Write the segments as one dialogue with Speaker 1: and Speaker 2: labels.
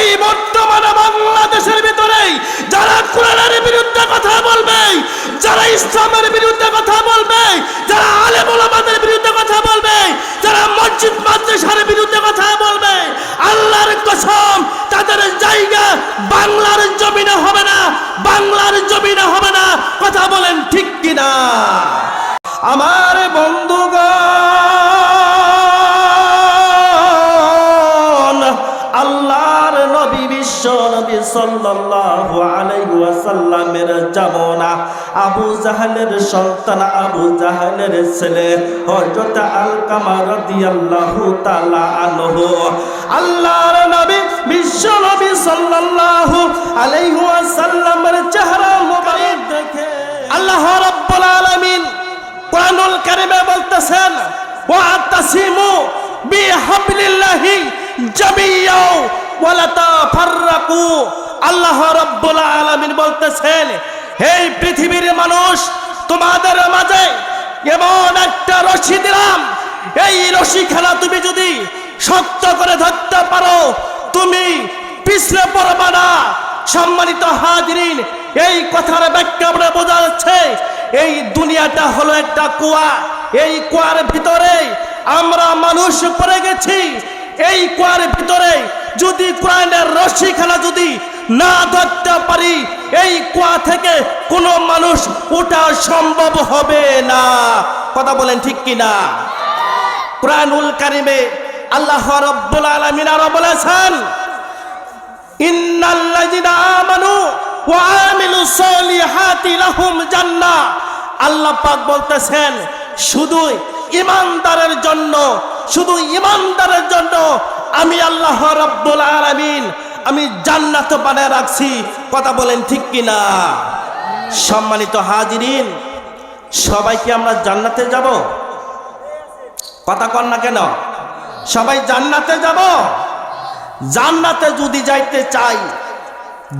Speaker 1: এই বর্তমানে বাংলাদেশের ভিতরে যারা কোরআনের বিরুদ্ধে কথা বলবে, যারা ইসলামের বিরুদ্ধে কথা বলবে, যারা আলেম ওলামাদের বিরুদ্ধে কথা বলবে, যারা মসজিদ মাদ্রাসার বিরুদ্ধে কথা বলবে, আল্লাহর কসম, তাদের জায়গা বাংলার জমিনে হবে না, বাংলার জমিনে হবে না। কথা বলেন ঠিক কিনা? জাহালের সন্তান আবু জাহালের ছেলে হযরত আলকামা রাদিয়াল্লাহু তাআলা আনহু। আল্লাহর নবী, বিশ্ব নবী সাল্লাল্লাহু আলাইহি ওয়াসাল্লামের চেহারা মোবারক দেখে। আল্লাহ রাব্বুল আলামিন কোরআনুল কারিমে বলতেছেন, ওয়াতাসিমু বিহাবলিল্লাহি জামিয়াও ওয়ালা তাফাররাকু আল্লাহ রাব্বুল আলামিন বলতেছেন হে পৃথিবীর মানুষ তোমাদের মাঝে এমন একটা রশি দিলাম। এই রশি খেলা তুমি যদি শক্ত করে ধরতে পারো, তুমি পিছলে পড়বা না। সম্মানিত হাজরিন, এই কথার ব্যাখ্যা আমরা বোঝা যাচ্ছে, এই দুনিয়াটা হলো একটা কুয়া। এই কুয়ার ভিতরে আমরা মানুষ পড়ে গেছি। এই কুয়ার ভিতরে যদি কোরআনের রশি খেলা যদি না ধরতে পারি, এই কুয়া থেকে কোনো মানুষ ওঠা সম্ভব হবে না। কথা বলেন ঠিক কিনা? কোরআনুল কারিমে আল্লাহ রব্বুল আলামিন আরও বলেছেন ইন্নাল্লাযিনা আমানু ওয়া আমিলুস সলিহাতি লাহুম জান্নাহ। আল্লাহ পাক বলতেছেন, শুধু ইমানদারের জন্য, শুধু ইমানদারের জন্য আমি আল্লাহ রাব্বুল আলামিন আমি জান্নাত বানায় রাখছি। কথা বলেন ঠিক কিনা? সম্মানিত হাজিরিন, সবাই কি আমরা জান্নাতে যাব? কথা কন না কেন? সবাই জান্নাতে যাব? জান্নাতে যদি যাইতে চাই,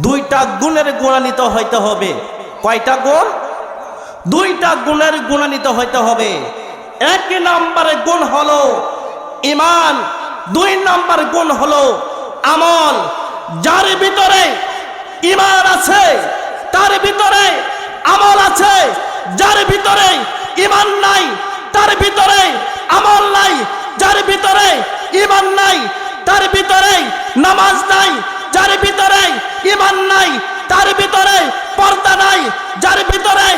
Speaker 1: দুইটা গুণের গুণান্বিত হইতে হবে। কয়টা গুণ? দুইটা গুণের গুণান্বিত হইতে হবে। এক নম্বরে গুণ হলো ইমান, দুই নম্বর গুণ হলো আমল। যার ভিতরে ইমান আছে, তার ভিতরে আমল আছে। যার ভিতরে ইমান নাই, তার ভিতরে আমল নাই। যার ভিতরে ইমান নাই, তার ভিতরে নামাজ নাই। যার ভিতরে ইমান নাই, তার ভিতরে পর্দা নাই। যার ভিতরে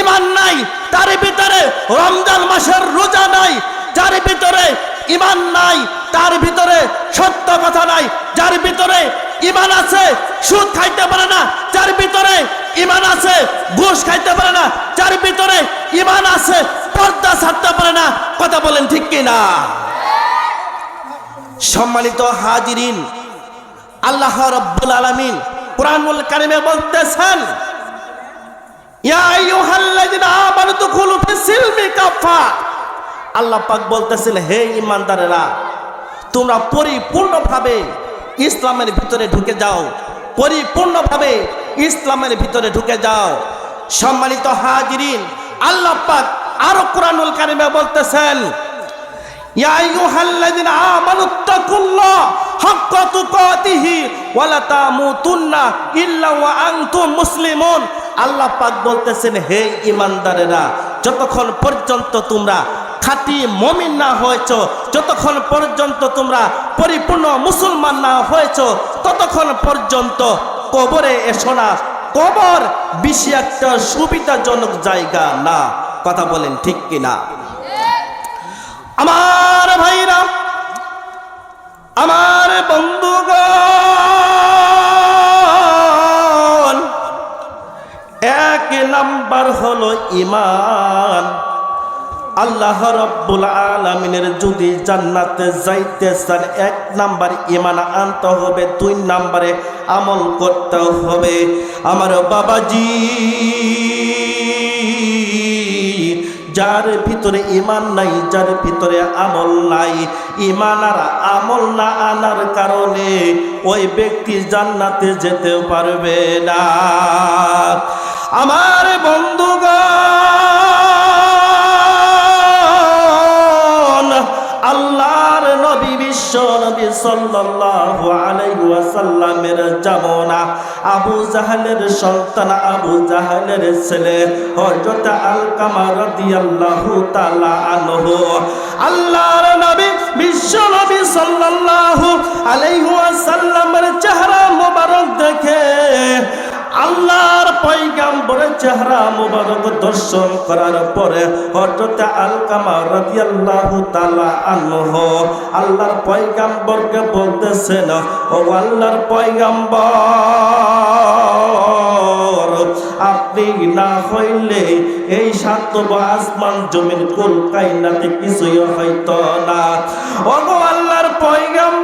Speaker 1: ইমান নাই, তার ভিতরে রমজান মাসের রোজা নাই। যার ভিতরে ইমান নাই তার ভিতরে সত্য কথা নাই, যার ভিতরে ইমান আছে, সুদ খাইতে পারে না, যার ভিতরে ইমান আছে, ঘুষ খাইতে পারে না, যার ভিতরে ইমান আছে, পর্দা ছাড়তে পারে না, কথা বলেন ঠিক কিনা? সম্মানিত হাজিরিন, আল্লাহ রব্বুল আলামিন কোরআনুল কারিমে বলতেছেন আল্লাহ পাক বলতেছেন, হে ইমানদারেরা তোমরা পরিপূর্ণভাবে ইসলামের ভিতরে ঢুকে যাও। পরিপূর্ণভাবে ইসলামের ভিতরে ঢুকে যাও। সম্মানিত হাজিরিন, আল্লাহ পাক আরও কোরআনুল কারিমে বলতেছেন, ইয়া আইয়ুহাল্লাযিনা আমানু তাকুল্লাহ হাক্কা তুকাতিহি ওয়ালা তামুতুন্না ইল্লা ওয়া আনতুম মুসলিমুন। আল্লাহ পাক বলতেছেন, হে ইমানদারেরা যতক্ষণ পর্যন্ত তোমরা খাঁটি মমিন না হয়েছ, যতক্ষণ পর্যন্ত তোমরা পরিপূর্ণ মুসলমান না হয়েছ, ততক্ষণ পর্যন্ত কবরে এসো না। কবর বেশি একটা সুবিধাজনক জায়গা না। কথা বলেন ঠিক কিনা? আমার ভাইরা, আমার বন্ধুগণ, এক নাম্বার হলো ইমান। আল্লাহ রব্বুল আলমিনের যদি জান্নাতে যাইতে চান, এক নাম্বার ইমান আনতে হবে, দুই নাম্বারে আমল করতে হবে। আমার বাবাজি, যার ভিতরে ইমান নাই, যার ভিতরে আমল নাই ইমান আর আমল না আনার কারণে ওই ব্যক্তি জান্নাতে যেতে পারবে না। আমার বন্ধুগণ বিশ্ব নবী সাল্লাল্লাহু আলাইহি ওয়াসাল্লামের জামনা আবু জাহালের সন্তান আবু জাহালের ছেলে হযরত আলকামা রাদিয়াল্লাহু তাআলা আনহু। আল্লাহর নবী বিশ্ব নবী সাল্লাল্লাহু আলাইহি ওয়াসাল্লামের চেহারা মোবারক দেখে আল্লাহর পয়গাম্বরের চেহারা মুবারক দর্শন করার পরে হযরত আলকামা রাদিয়াল্লাহু তাআলা আনহু আল্লাহর পয়গাম্বরকে বলতেছেন, ও আল্লাহর পয়গাম্বর, আপনি না হইলে এই সাত আসমান জমিন কুল কাইনাতে কিছুই হয়তো না। ও আল্লাহর পয়গাম্বর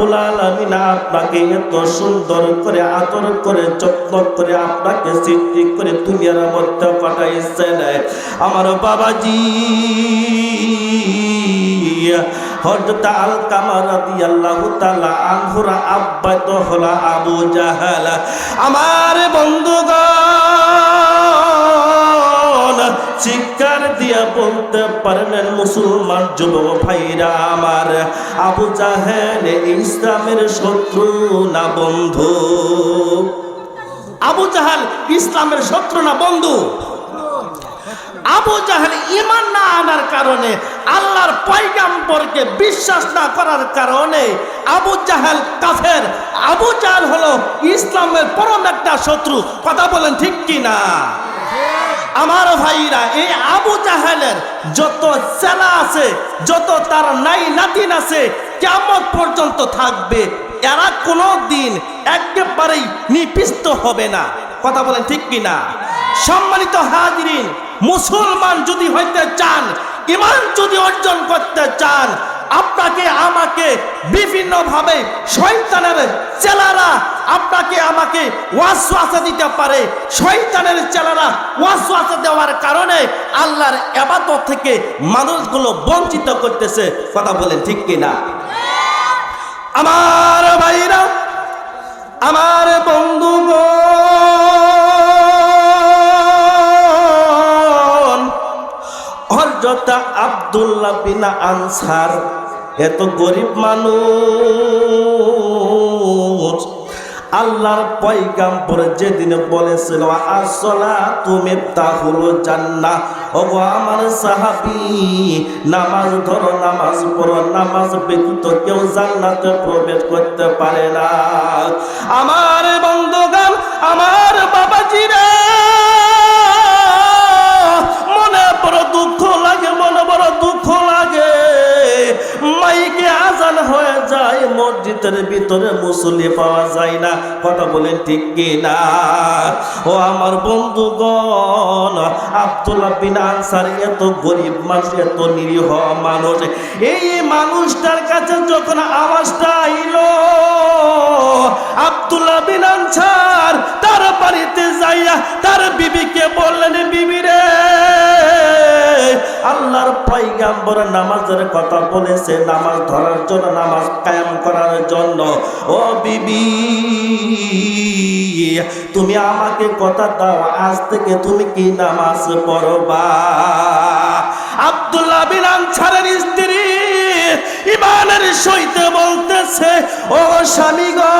Speaker 1: রব্বুল আলামিন আপনাকে এত সুন্দর করে আদর করে যত্ন করে আপনাকে সৃষ্টি করে দুনিয়ার মধ্যে পাঠাইছেন আমার বাবাজি, হযরত আল কামার রাদিয়াল্লাহু তাআলা আনহুরা আব্বা হলো আবু জাহাল। আমার বন্ধুগণ চিৎকার দিয়া বলতে পারলেন মুসলমান যুবক ভাইরা আমার। আবু জাহেল ইসলামের শত্রু না বন্ধু? আবু জাহাল ইসলামের শত্রু না বন্ধু? আবু জাহেল ইমান না আনার কারণে, আল্লাহর পয়গাম্বরকে বিশ্বাস না করার কারণে আবু জাহেল কাফের। আবু জাহেল হলো ইসলামের পরম একটা শত্রু। কথা বলেন ঠিক কি না আমার ভাইরা, এই আবু জাহেলের যত চেলা আছে, যত তার নাই নাতিন আছে কেমন পর্যন্ত থাকবে। এরা কোনো দিন একেবারেই নিপিষ্ট হবে না। কথা বলেন ঠিক কি না সম্মানিত হাজরিন, মুসলমান যদি হইতে চান ইমান যদি অর্জন করতে চান আপনাকে আমাকে বিভিন্ন ভাবে শয়তানের চেলারা, আপনাকে আমাকে ওয়াসওয়াসা দিতে পারে। শয়তানের চেলারা ওয়াসওয়াসা দেওয়ার কারণে আল্লাহর এবাদত থেকে মানুষগুলো বঞ্চিত করতেছে। কথা বলেন ঠিক কি না আমার ভাইরা, আমার বন্ধুগণ, হযরত আব্দুল্লাহ বিনা আনসার এত গরিব মানুষ। আল্লাহর পয়গাম্বর যেদিন বলেছিল, আসলা তুমি তাহুল জান্নাহ? ওগো আমার সাহাবী, নামাজ ধরো, নামাজ পড়ো, নামাজ ব্যতীত কেউ জান্নাতে প্রবেশ করতে পারে না। আমার বন্ধুগণ, আমার বাবাজিরা মসজিদের ভিতরে মুসল্লি পাওয়া যায় না। কথা বলেন ঠিক কি না ও আমার বন্ধুগণ, আব্দুল্লাহ বিন আনসার এত গরিব মানুষ, এত নিরীহ মানুষ। এই মানুষটার কাছে যখন আওয়াজটা আইলো, আব্দুল্লাহ বিন আনসার তার বাড়িতে যাইয়া তার বিবিকে পয়গাম্বর নামাজের কথা বলেছে নামাজ ধরার জন্য নামাজ কায়েম করার জন্য, ও বিবি, তুমি আমাকে কথা দাও, আজ থেকে তুমি কি নামাজ পড়বা? আব্দুল্লাহ বিন আনসারের স্ত্রী ইমানের সহিত বলতেছে, ও স্বামী গো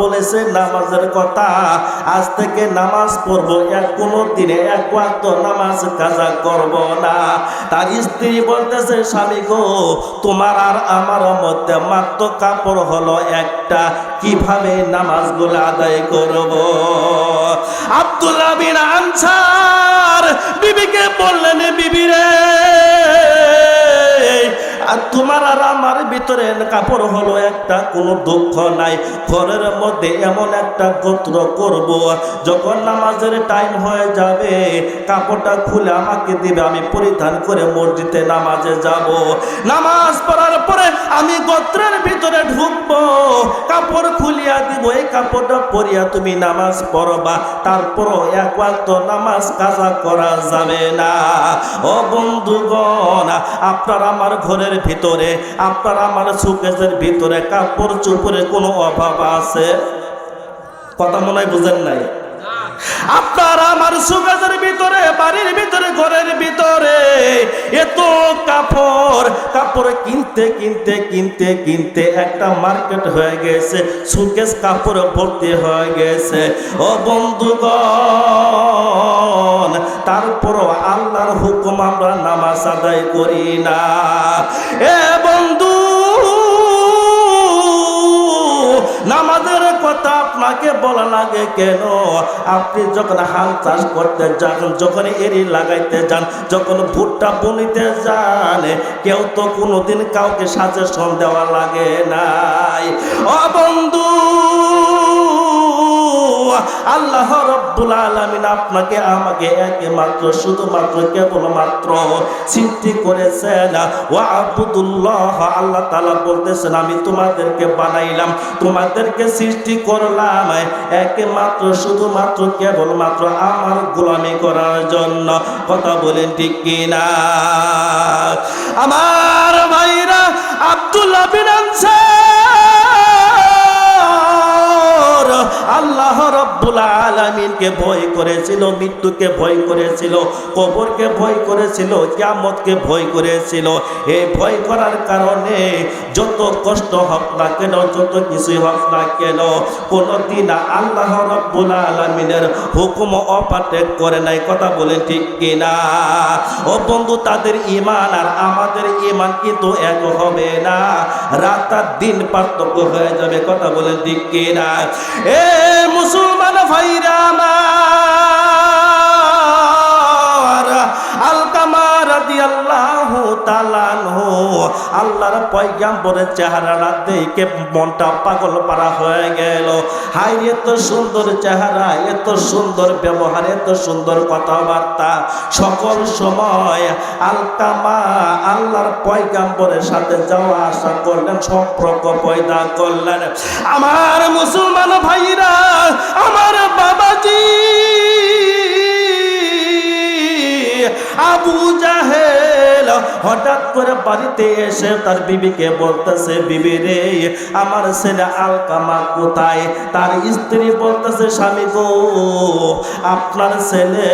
Speaker 1: বলেছে, নামাজের কথা আজ থেকে নামাজ পড়ব, এক কোনো দিনে এক ওয়াক্ত নামাজ কাজা করব না। তার স্ত্রী বলতেছে, স্বামী গো, তোমার আর আমার মধ্যে মাত্র কাপড় হলো একটা, কীভাবে নামাজগুলো আদায় করব? আব্দুল্লাহ বিন আনসার বিবিকে বললেন, বিবি রে আর তোমার আর আমার ভিতরে কাপড় হলো একটা, কোনো দুঃখ নাই। ঘরের মধ্যে এমন একটা গোত্র করব। যখন নামাজের টাইম হয়ে যাবে, কাপড়টা খুলে আমাকে দিবে, আমি পরিধান করে মসজিদে নামাজে যাব। নামাজ পড়ার পরে আমি গোত্রের ভিতরে ঢুকবো, কাপড় খুলিয়া দিব। এই কাপড়টা পরিয়া তুমি নামাজ পড়বা, তারপরও এক ওয়াক্ত নামাজ কাজা করা যাবে না। ও বন্ধুগণ, আপনার আমার ঘরের ভিতরে, আপনার আমার সুকেশের ভিতরে কাপড় চুপড়ে কোনো অভাব আছে? কথা মনে হয় বুঝেন নাই। আপনার আমার সুগাজের ভিতরে, বাড়ির ভিতরে, ঘরের ভিতরে এত কাপড় কাপড় কিনতে কিনতে কিনতে কিনতে একটা মার্কেট হয়ে গেছে সুকেশ কাপড় ভর্তি হয়ে গেছে। ও বন্ধুগণ, তারপরও আল্লাহর হুকুম আমরা নামাজ আদায় করি না। এ বন্ধু, নামাজের আপনাকে বলা লাগে কেন? আপনি যখন হাল চাষ করতে যান যখন এরি লাগাইতে যান, যখন ভুট্টা বুনিতে যান, কেউ তো কোনোদিন কাউকে সাজেশন দেওয়া লাগে নাই। ও বন্ধু আল্লাহ রব্বুল আলামিন আপনাকে আমাকে একমাত্র, শুধুমাত্র, কেবলমাত্র সৃষ্টি করেছেন। ও আবুদুল্লাহ আল্লাহ তাআলা বলতেছেন, আমি তোমাদেরকে বানাইলাম, তোমাদেরকে সৃষ্টি করলাম, একমাত্র, শুধুমাত্র, কেবলমাত্র আমার গোলামি করার জন্য। কথা বলেন ঠিক কিনা? আমার ভাইরা আব্দুল্লাহ বিন আনসার আল্লাহ রব্বুল আলামিনকে ভয় করেছিল, মৃত্যুকে ভয় করেছিল, কবরকে ভয় করেছিল, কিয়ামতকে ভয় করেছিল। এই ভয় করার কারণে যত কষ্ট হোক না কেন, যত কিছুই হোক না কেন, কোনদিন আল্লাহ রব্বুল আলামিনের হুকুম অপাটেক করে নাই। কথা বলেন ঠিক কিনা? ও বন্ধু, তাদের ইমান আর আমাদের ইমান কিন্তু এক হবে না। রাত আর দিন পার্থক্য হয়ে যাবে। কথা বলেন ঠিক কিনা? এ মুসলমান ভাইরা আমার রাদিয়াল্লাহু তাআলা আল্লাহর পয়গাম্বরের চেহারাটা দেখে মনটা পাগল পারা হয়ে গেল। হাই এত সুন্দর চেহারা, এত সুন্দর ব্যবহার, এত সুন্দর কথাবার্তা। সকল সময় আলকামা আল্লাহর পয়গাম্বরের সাথে যাওয়া আসা করলেন সম্পর্ক পয়দা করলেন। আমার মুসলমান ভাইরা, আমার বাবাজি হঠাৎ করে বাড়িতে এসে তার বিবিকে বলতেছে, বিবি রে, আমার ছেলে আলকামা কোথায়? তার স্ত্রী বলতেছে, স্বামী গো, আপনার ছেলে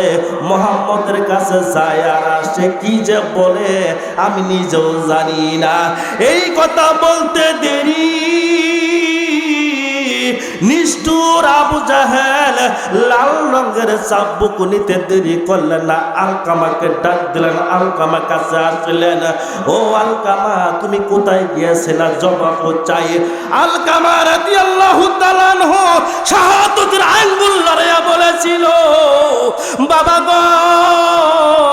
Speaker 1: মোহাম্মদের কাছে যায় আর আসে, কি যে বলে আমি নিজেও জানি না। এই কথা বলতে দেরি। নিষ্ঠুর আবু জাহেল লাল রঙের চাবুক নিতে দেরি করলেন না। আলকামাকে ডাক দিলেন, আলকামা কাছে আসলেন, ও আলকামা, তুমি কোথায় গিয়েছিলা? জবাব চাই। আলকামা রাতি আল্লাহ আঙ্গুল লড়াইয়া বলেছিল, বাবা গো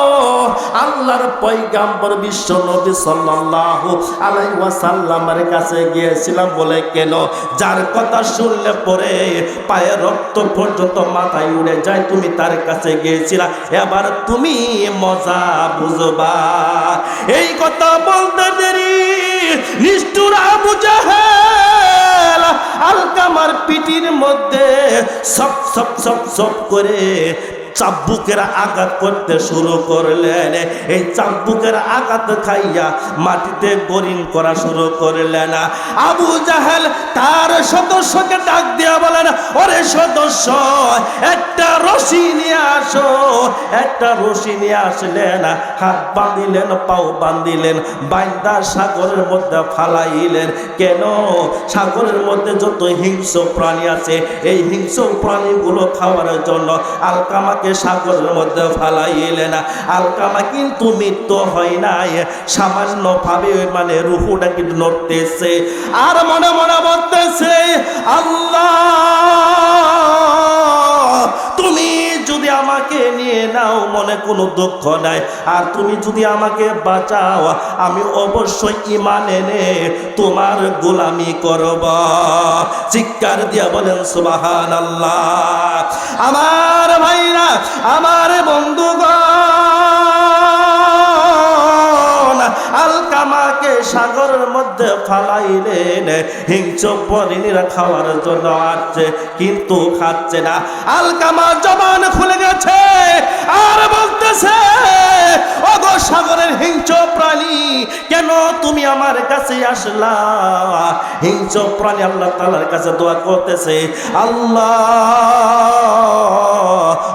Speaker 1: আল্লাহর পয়গাম্বর বিশ্ব নবী সাল্লাল্লাহু আলাইহি ওয়াসাল্লামের কাছে গিয়েছিলাম বলে কেন? যার কথা শুনলে পরে পায়ে রক্ত পর্যন্ত মাথায় উড়ে যায়, তুমি তার কাছে গিয়েছিলা। এবার তুমি মজা বুঝবা। এই কথা বলতে দেরি। নিষ্ঠুর জাহেল আলকামার পিঠির মধ্যে সব সব সব সব করে চাব্বুকের আঘাত করতে শুরু করলেন। এই চাব্বুকের আঘাত খাইয়া মাটিতে বোরিং করা শুরু করলেন। আবু জাহেল তার সদস্যকে ডাক দিয়া বলেন, ওরে সদস্য, একটা রশি নিয়ে আসো। একটা রশি নিয়ে আসলেন, হাত বাঁধিলেন, পাও বাঁধিলেন বাইন্দা সাগরের মধ্যে ফালাইলেন। কেন? সাগরের মধ্যে যত হিংস্র প্রাণী আছে, এই হিংস্র প্রাণীগুলো খাওয়ার জন্য আলকামাকে সাগরের মধ্যে ফালাইলেন আলকামা কিন্তু মৃত্যু হয় নাই। সামান্য ভাবে মানে রুহুটা কিন্তু নড়তেছে। আর মনে মনে বলতেছে, আল্লাহ কোনো দুঃখ নাই। আর তুমি যদি আমাকে বাঁচাও, আমি অবশ্যই ইমান এনে তোমার গোলামি করব। চিৎকার দিয়া বলেন সুবাহান আল্লাহ আমার ভাইরা, আমার বন্ধুগণ আলকামাকে সাগরের মধ্যে ফালাইলেন। হিংস পরিণীরা খাওয়ার জন্য আসছে, কিন্তু খাচ্ছে না। আলকামা জবান খুলে গেছে, আর বলতেছে, ওগো সাগরের হিংস কেন তুমি আমার কাছে আসলা? হিংস্র প্রাণী আল্লাহ তালার কাছে দোয়া করতেছে। আল্লাহ,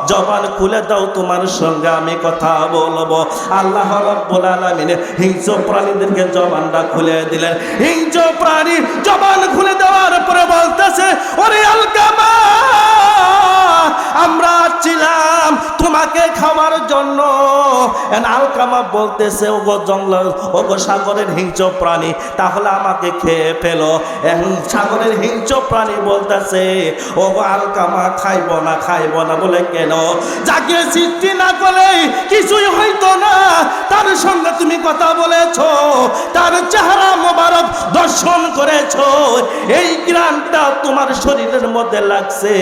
Speaker 1: জবান খুলে দাও তোমার সঙ্গে আমি কথা বলব। আল্লাহ রব্বুল আলামিন হিংস্র প্রাণীদেরকে জবানটা খুলে দিলেন। হিংস প্রাণী জবান খুলে দেওয়ার পরে বলতেছে, ওরে আলকামা আমরা ছিলাম তোমাকে খাওয়ার জন্য। আলকামা বলতেছে ও গো জঙ্গল ও গো সাগরের হিংস্র প্রাণী, তাহলে আমাকে খেয়ে ফেলো। সাগরের হিংস্র প্রাণী বলতেছে ও গো আলকামা খাইব না খাইব না। বলে, কেন? যাকে সৃষ্টি না করলে কিছুই হইতো না। তার সঙ্গে তুমি কথা বলেছ, তার চেহারা মোবারক দর্শন করেছ। এই গ্রামটা তোমার শরীরের মধ্যে লাগছে।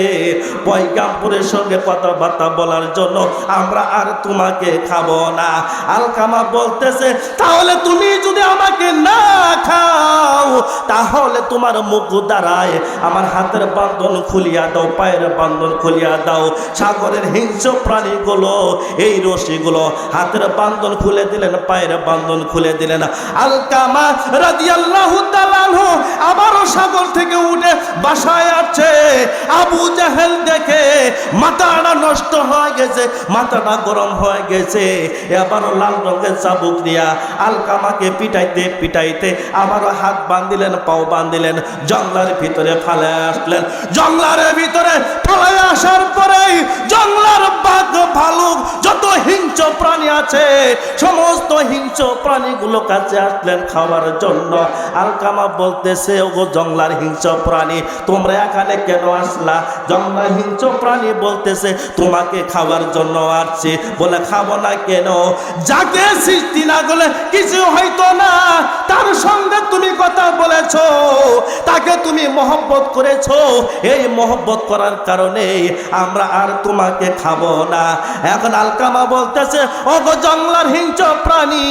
Speaker 1: পয়গাম্পুরের সঙ্গে কথাবার্তা বলার জন্য আমরা আর তোমাকে খাব না। আলকামা বলতেছে, তাহলে তুমি যদি আমাকে না খাও, তাহলে তোমার মুখ দ্বারায় আমার হাতের বান্ধন খুলিয়া দাও, পায়ের বান্ধন খুলিয়া দাও। সাগরের হিংস্র প্রাণীগুলো, এই রশিগুলো হাতের বান্ধন খুলে দিলেন, পায়ের বান্ধন খুলে দিলেন। আলকামা রাদিয়াল্লাহু তাআলাহু আবারও সাগর থেকে উঠে বাসায় আছে আবু জাহেল দেখে মাথাটা নষ্ট হয়ে গেছে, মাথাটা গরম হয়ে গেছে। এবারও লাল রঙের চাবুক দিয়া আলকামাকে পিটাইতে পিটাইতে আবারও হাত বান্ধিলেন, পাও বান্ধিলেন, জঙ্গলার ভিতরে ফালে আসলেন। জঙ্গলার ভিতরে ফালে আসার পরেই জঙ্গলার বাঘ, ভালুক, যত হিংস্র প্রাণী আছে, সমস্ত হিংস্র প্রাণীগুলো কাছে আসলেন খাওয়ার জন্য। আলকামা বলতেছে ও জঙ্গলার হিংস্র প্রাণী, তোমরা এখানে কেন আসলা? জঙ্গলার হিংস্র প্রাণী বলতেছে, তোমাকে খাওয়ার জন্য আসছে। বলে, খাব না কেন? যাকে সৃষ্টি না করলে কিছু হয়তো না। তার সঙ্গে তুমি কথা বলেছ, তাকে তুমি মহব্বত করেছ। এই মহব্বত করার কারণে আমরা আর তোমাকে খাব না। এখন আলকামা বলতেছে ও গো জঙ্গলার হিংস্র প্রাণী,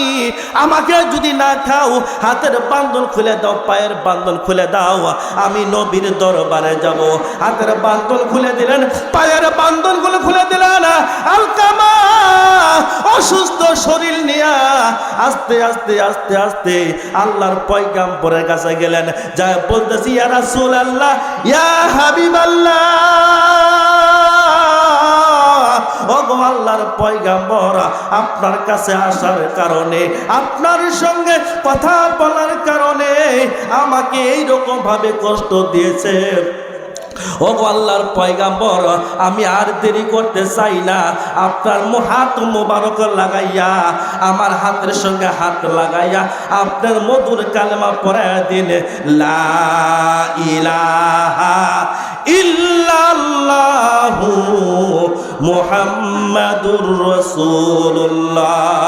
Speaker 1: আমাকে যদি না খাও, হাতের বান্ধন খুলে দাও, পায়ের বান্ধন খুলে দাও, আমি নবীর দরবারে যাব। হাতের বান্ধন খুলে দিলেন পায়ের বান্ধনগুলো খুলে দিলেন অসুস্থ শরীর নিয়া আস্তে আস্তে আস্তে আস্তে আল্লাহর পয়গাম্বরের কাছে গেলেন। যা বলতেছি, ইয়া রাসূলুল্লাহ, ইয়া হাবিবাল্লাহ। ওগো আল্লাহর পয়গাম্বর, আপনার কাছে আসার কারণে, আপনার সঙ্গে কথা বলার কারণে আমাকে এইরকম ভাবে কষ্ট দিয়েছে। ও আল্লাহর পয়গাম্বর, আমি আর দেরি করতে চাই না। আপনার হাত মোবারক লাগাইয়া, আমার হাতের সঙ্গে হাত লাগাইয়া, আপনার মধুর কালেমা পড়ে দিন। লা ইলাহা ইল্লাল্লাহু মুহাম্মাদুর রাসূলুল্লাহ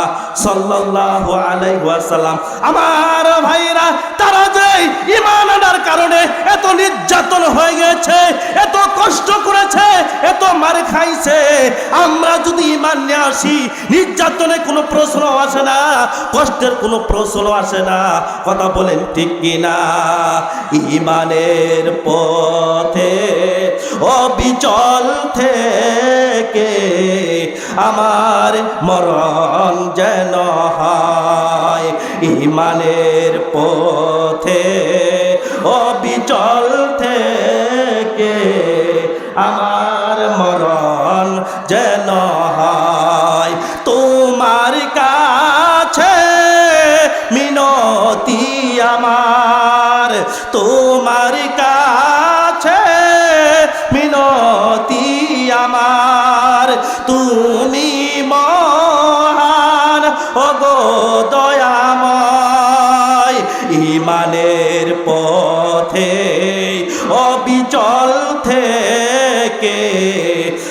Speaker 1: সাল্লাল্লাহু আলাইহি ওয়াসাল্লাম। আমার ভাইরা, তারা যে ঈমান আনার কারণে এত নির্যাতন হয়ে গেছে, এত কষ্ট করেছে, এত মার খাইছে। আমরা যদি ঈমান নিয়ে আসি, নির্যাতনে কোনো প্রশ্ন আসে না, কষ্টের কোনো প্রশ্ন আসে না। কথা বলেন ঠিক কিনা? ঈমানের পথে, অবিচল থেকে আমার মরণ যেন হয় ইমানের পথে অবিচল থেকে আমার মরণ যেন হয়। তোমার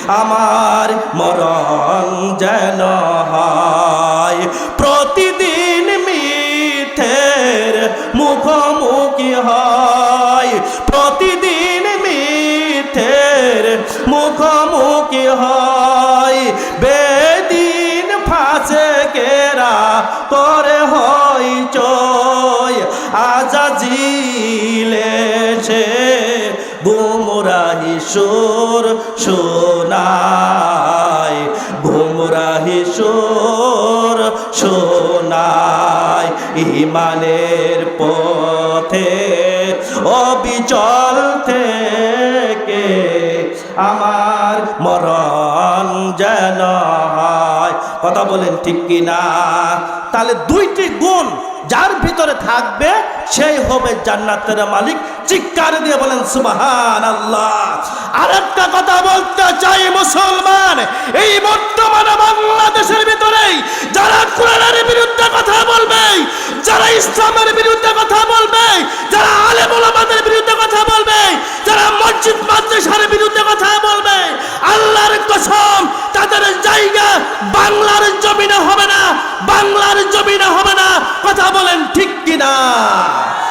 Speaker 1: আমার মরণ যেন হয়। প্রতিদিন মিথের মুখোমুখি হয়। প্রতিদিন মিথের মুখোমুখি হয়। বেদিন ফাঁসে কেরা করে হয় চয়। আজাজিলে সে গুমরাহি সুর শোনায় গুমরাহি সোর শোনায় ইমানের পথে, অবিচল থেকে আমার মরণ যেন কথা বলেন ঠিক কিনা? তাহলে দুইটি গুণ যার ভিতরে থাকবে সেই হবে জান্নাতের মালিক। চিৎকার দিয়ে বলেন সুবাহান আল্লাহ আরেকটা কথা বলতে চাই মুসলমান, এই বর্তমানে বাংলাদেশের ভিতরেই যারা কোরআনের বিরুদ্ধে কথা বলবে, যারা ইসলামের বিরুদ্ধে কথা বলবে, যারা আলেম ওলামাদের বিরুদ্ধে কথা বলবে, যারা মসজিদ মাদ্রাসার বিরুদ্ধে কথা বলবে, আল্লাহর কসম, তাদের জায়গা বাংলার জমিনে হবে না, বাংলার জমিনে হবে না। কথা বলেন ঠিক কিনা? না